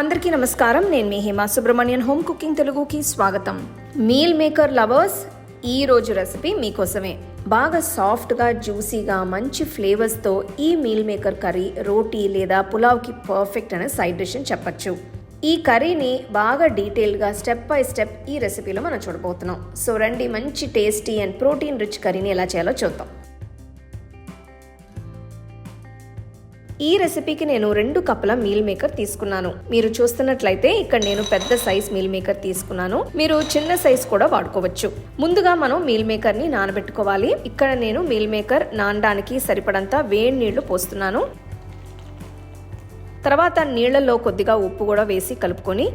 అందరికీ నమస్కారం. నేను మీ హేమా సుబ్రహ్మణ్యన్ హోమ్ కుకింగ్ తెలుగుకి స్వాగతం. మీల్ మేకర్ లవర్స్ ఈ రోజు రెసిపీ మీకోసమే. బాగా సాఫ్ట్గా జ్యూసీగా మంచి ఫ్లేవర్స్తో ఈ మీల్ మేకర్ కర్రీ రోటీ లేదా పులావ్కి పర్ఫెక్ట్ అనే సైడ్ డిష్ అని చెప్పచ్చు. ఈ కర్రీని బాగా డీటెయిల్గా స్టెప్ బై స్టెప్ ఈ రెసిపీలో మనం చూడబోతున్నాం. సో రండి మంచి టేస్టీ అండ్ ప్రోటీన్ రిచ్ కర్రీని ఎలా చేయాలో చూద్దాం. ఈ రెసిపీకి నేను రెండు కప్పుల మీల్ మేకర్ తీసుకున్నాను. మీరు చూస్తున్నట్లయితే ఇక్కడ నేను పెద్ద సైజ్ మీల్ మేకర్ తీసుకున్నాను. మీరు చిన్న సైజ్ కూడా వాడుకోవచ్చు. ముందుగా మనం మీల్ మేకర్ని నానబెట్టుకోవాలి. ఇక్కడ నేను మీల్ మేకర్ నానడానికి సరిపడంత వేడి నీళ్ళు పోస్తున్నాను. తర్వాత నీళ్ళలో కొద్దిగా ఉప్పు కూడా వేసి కలుపుకొని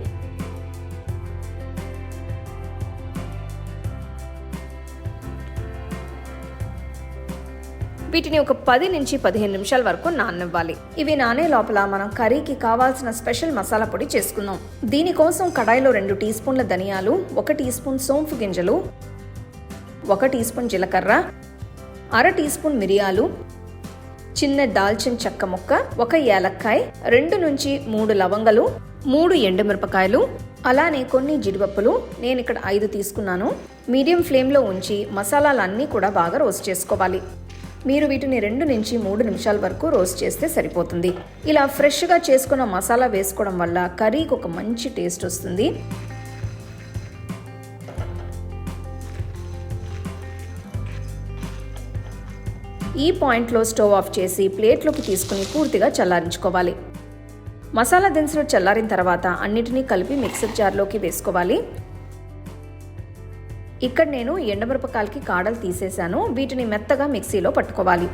వీటిని ఒక పది నుంచి పదిహేను నిమిషాల వరకు నాననివ్వాలి. ఇవి నానే లోపల మనం కర్రీకి కావాల్సిన స్పెషల్ మసాలా పొడి చేసుకుందాం. దీనికోసం కడాయిలో రెండు టీ స్పూన్ల ధనియాలు ఒక టీ స్పూన్ సోంపు గింజలు ఒక టీ స్పూన్ జీలకర్ర అర టీ స్పూన్ మిరియాలు చిన్న దాల్చిన చెక్క ముక్క ఒక ఏలక్కాయ రెండు నుంచి మూడు లవంగలు మూడు ఎండుమిరపకాయలు అలానే కొన్ని జీడిపప్పులు. నేను ఇక్కడ ఐదు తీసుకున్నాను. మీడియం ఫ్లేమ్లో ఉంచి మసాలాలన్నీ కూడా బాగా రోస్ట్ చేసుకోవాలి. మీరు వీటిని రెండు నుంచి మూడు నిమిషాల వరకు రోస్ట్ చేస్తే సరిపోతుంది. ఇలా ఫ్రెష్గా చేసుకున్న మసాలా వేసుకోవడం వల్ల కర్రీకి ఒక మంచి టేస్ట్ వస్తుంది. ఈ పాయింట్లో స్టవ్ ఆఫ్ చేసి ప్లేట్లోకి తీసుకుని పూర్తిగా చల్లారించుకోవాలి. మసాలా దినుసులు చల్లారిన తర్వాత అన్నిటినీ కలిపి మిక్సర్ జార్లోకి వేసుకోవాలి. ఇక్కడ నేను ఎండమిరపకాయలకి కాడలు తీసేశాను. వీటిని మెత్తగా మిక్సీలో పట్టుకోవాలి.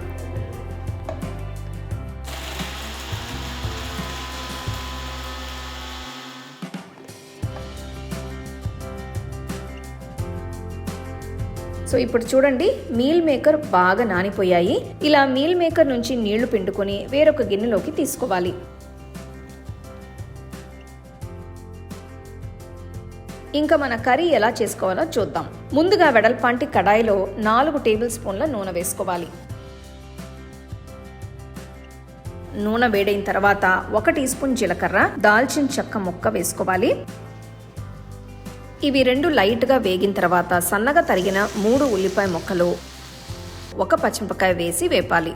సో ఇప్పుడు చూడండి మీల్ మేకర్ బాగా నానిపోయాయి. ఇలా మీల్ మేకర్ నుంచి నీళ్ళు పిండుకొని వేరొక గిన్నెలోకి తీసుకోవాలి. ఇంకా మన కర్రీ ఎలా చేసుకోవాలో చూద్దాం. ముందుగా వెడల్పాంటి కడాయిలో నాలుగు టేబుల్ స్పూన్ల నూనె వేసుకోవాలి. నూనె వేడైన తర్వాత ఒక టీ స్పూన్ జీలకర్ర దాల్చిన చెక్క ముక్క వేసుకోవాలి. ఇవి రెండు లైట్గా వేగిన తర్వాత సన్నగా తరిగిన మూడు ఉల్లిపాయ ముక్కలు ఒక పచ్చిమిరపకాయ వేసి వేపాలి.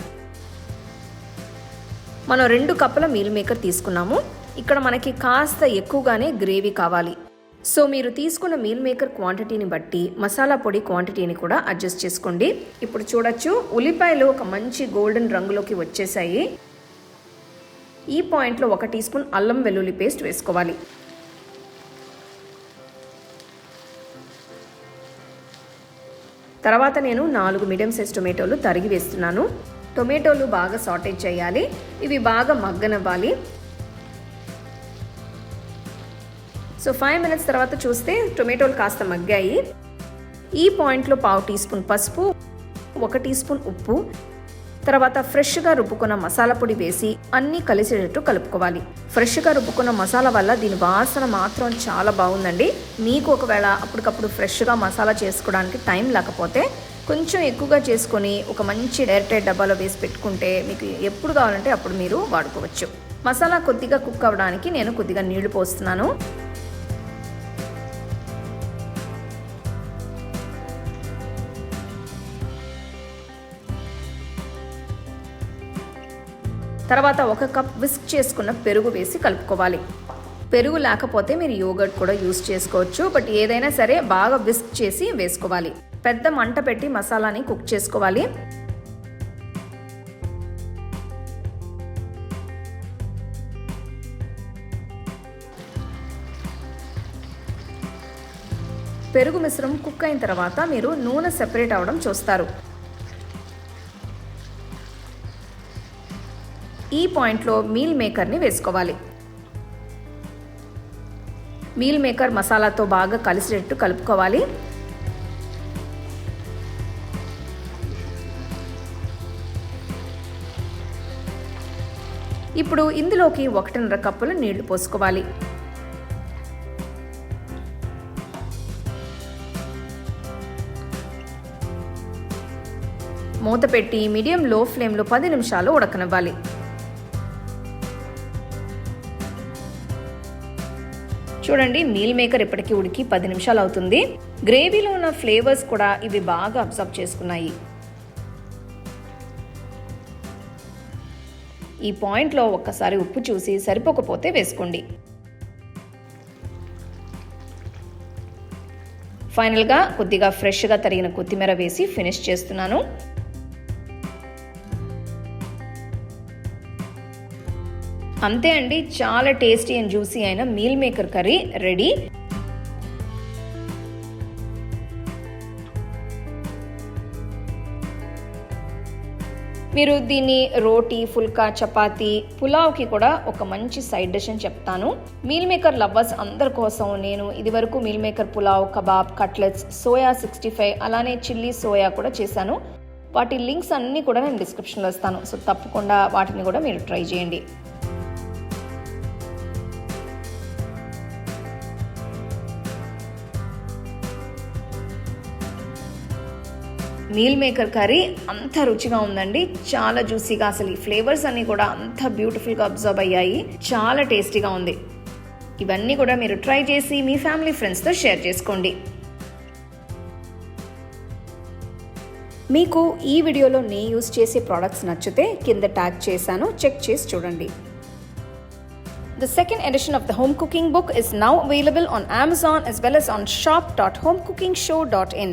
మనం రెండు కప్పుల మీల్ మేకర్ తీసుకున్నాము. ఇక్కడ మనకి కాస్త ఎక్కువగానే గ్రేవీ కావాలి. సో మీరు తీసుకున్న మీల్ మేకర్ క్వాంటిటీని బట్టి మసాలా పొడి క్వాంటిటీని కూడా అడ్జస్ట్ చేసుకోండి. ఇప్పుడు చూడొచ్చు ఉల్లిపాయలు ఒక మంచి గోల్డెన్ రంగులోకి వచ్చేసాయి. ఈ పాయింట్లో ఒక టీ స్పూన్ అల్లం వెల్లుల్లి పేస్ట్ వేసుకోవాలి. తర్వాత నేను నాలుగు మీడియం సైజ్ టొమాటోలు తరిగి వేస్తున్నాను. టొమాటోలు బాగా సాటేజ్ చేయాలి. ఇవి బాగా మగ్గనవ్వాలి. సో ఫైవ్ మినిట్స్ తర్వాత చూస్తే టొమాటోలు కాస్త మగ్గాయి. ఈ పాయింట్లో పావు టీ స్పూన్ పసుపు ఒక టీ స్పూన్ ఉప్పు తర్వాత ఫ్రెష్గా రుబ్బుకున్న మసాలా పొడి వేసి అన్నీ కలిసేటట్టు కలుపుకోవాలి. ఫ్రెష్గా రుబ్బుకున్న మసాలా వల్ల దీని వాసన మాత్రం చాలా బాగుందండి. మీకు ఒకవేళ అప్పటికప్పుడు ఫ్రెష్గా మసాలా చేసుకోవడానికి టైం లేకపోతే కొంచెం ఎక్కువగా చేసుకొని ఒక మంచి డైరెక్ట్ డబ్బాలో వేసి పెట్టుకుంటే మీకు ఎప్పుడు కావాలంటే అప్పుడు మీరు వాడుకోవచ్చు. మసాలా కొద్దిగా కుక్ అవ్వడానికి నేను కొద్దిగా నీళ్ళు పోస్తున్నాను. తర్వాత ఒక కప్ విస్క్ చేసుకున్న పెరుగు వేసి కలుపుకోవాలి. పెరుగు లేకపోతే మీరు యోగర్ట్ కూడా యూస్ చేసుకోవచ్చు బట్ ఏదైనా సరే బాగా విస్క్ చేసి వేసుకోవాలి. పెద్ద మంట పెట్టి మసాలాని కుక్ చేసుకోవాలి. పెరుగు మిశ్రమం కుక్ అయిన తర్వాత మీరు నూనె సెపరేట్ అవ్వడం చూస్తారు. ఈ పాయింట్లో మీల్ మేకర్ని వేసుకోవాలి. మీల్ మేకర్ మసాలాతో బాగా కలిసేటట్టు కలుపుకోవాలి. ఇప్పుడు ఇందులోకి ఒకటిన్నర కప్పులు నీళ్ళు పోసుకోవాలి. మూత పెట్టి మీడియం లో ఫ్లేమ్లో పది నిమిషాలు ఉడకనివ్వాలి. చూడండి మీల్ మేకర్ ఇప్పటికీ ఉడికి పది నిమిషాలు అవుతుంది. గ్రేవీలో ఉన్న ఫ్లేవర్స్ కూడా ఇవి బాగా అబ్జర్వ్ చేసుకున్నాయి. ఈ పాయింట్లో ఒక్కసారి ఉప్పు చూసి సరిపోకపోతే వేసుకోండి. ఫైనల్గా కొద్దిగా ఫ్రెష్గా తరిగిన కొత్తిమీర వేసి ఫినిష్ చేస్తున్నాను. అంతే అండి చాలా టేస్టీ అండ్ జ్యూసీ అయిన మీల్ మేకర్ కర్రీ రెడీ. మీరు దీన్ని రోటీ ఫుల్కా చపాతీ పులావ్కి కూడా ఒక మంచి సైడ్ డిష్ అని చెప్తాను. మీల్ మేకర్ లవ్వర్స్ అందరి కోసం నేను ఇదివరకు meal maker pulao kebab cutlets soya sixty five అలానే చిల్లీ సోయా కూడా చేశాను. వాటి లింక్స్ అన్నీ కూడా నేను డిస్క్రిప్షన్లో ఇస్తాను. సో తప్పకుండా వాటిని కూడా మీరు ట్రై చేయండి. మీల్ మేకర్ కర్రీ అంత రుచిగా ఉందండి. చాలా జ్యూసీగా అసలు ఈ ఫ్లేవర్స్ అన్నీ కూడా అంత బ్యూటిఫుల్గా అబ్జర్వ్ అయ్యాయి. చాలా టేస్టీగా ఉంది. ఇవన్నీ కూడా మీరు ట్రై చేసి మీ ఫ్యామిలీ ఫ్రెండ్స్తో షేర్ చేసుకోండి. మీకు ఈ వీడియోలో నే యూస్ చేసే ప్రోడక్ట్స్ నచ్చితే కింద ట్యాగ్ చేశాను. చెక్ చేసి చూడండి. The second edition of the home cooking book is now available on Amazon as well as on shop.homecookingshow.in.